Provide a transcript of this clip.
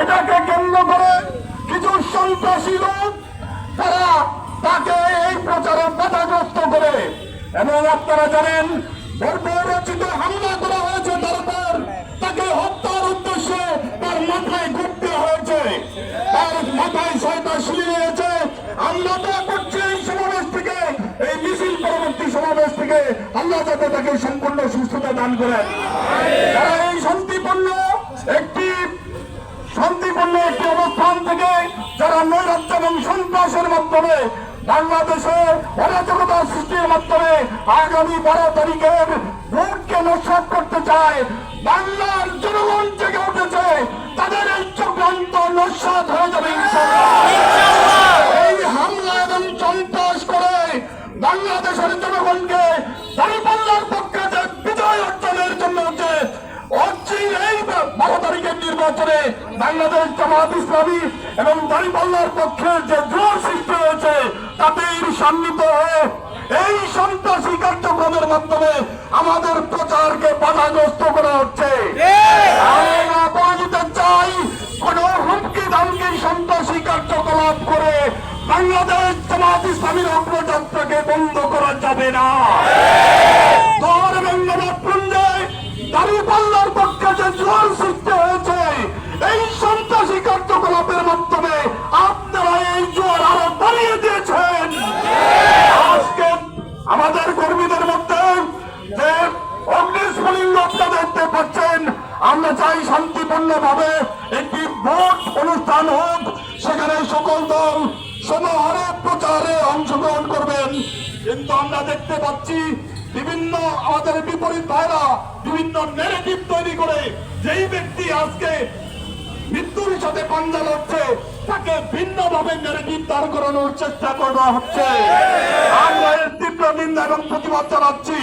এটাকে কেন্দ্র করে কিছু তারা তাকে এই প্রচারে বাধাগ্রস্ত করে। এবং আপনারা জানেন বর্বরচিত হামলা করা হয়েছে তার উপর তাকে হত্যার উদ্দেশ্যে তার মাথায় ঘুরতে হয়েছে। তার মাথায় ছয়টা সিঁড়ি রয়েছে। আমরা দোয়া করছি এই সমাবেশ থেকে, এই মিছিল পরবর্তী সমাবেশ থেকে আল্লাহ যাতে তাকে সম্পূর্ণ সুস্থতা দান করেন। তারা এই শান্তিপূর্ণ একটি শান্তিপূর্ণ একটি অবস্থান থেকে যারা নৈরাজ্য এবং সন্ত্রাসের মাধ্যমে বাংলাদেশে অরাজকতা সৃষ্টির মাধ্যমে আগামী বারো তারিখের ভোটকে নস্বাত করতে চায় বাংলার জনগণ জেগে উঠেছে। তাদের এই চক্রান্ত নস্বাত হয়ে যাবে এই হামলা এবং সন্ত্রাস করে বাংলাদেশের জনগণকে দাঁড়িপাল্লার পক্ষে নির্বাচনে বাংলাদেশ জামাত ইসলামী এবং দাঁড়িপাল্লার পক্ষে যে জোর সৃষ্টি হয়েছে তাতে সান্নিত হয়ে। এই সন্ত্রাসী কার্যক্রমের মাধ্যমে আমাদের প্রচারকে বাধাগ্রস্ত করা হচ্ছে। চাই, কোন হুমকি ধামকি সন্ত্রাসী কার্যকলাপ করে বাংলাদেশ জামাত ইসলামীর অগ্রযাত্রাকে বন্ধ করা যাবে না। কার্যকলাপের মাধ্যমে আপনারা এই জোর আরও বাড়িয়ে দিয়েছেন। আজকে আমাদের কর্মীদের মধ্যে যে অগ্নিস্ফুলিঙ্গ আপনারা দেখতে পাচ্ছেন, আমরা চাই শান্তিপূর্ণ ভাবে একটি ভোট অনুষ্ঠান হোক, সেখানে সকল দল সমাহারে প্রচারে অংশগ্রহণ করবেন। কিন্তু আমরা দেখতে পাচ্ছি বিভিন্ন, আমাদের বিপরীত ভাইরা বিভিন্ন নেগেটিভ তৈরি করে, যেই ব্যক্তি আজকে মৃত্যুর সাথে পাঞ্জা লড়ছে, তাকে ভিন্ন ভাবে মেরে দাঁড় করানোর চেষ্টা করা হচ্ছে। আমরা এর তীব্র নিন্দা এবং প্রতিবাদ জানাচ্ছি।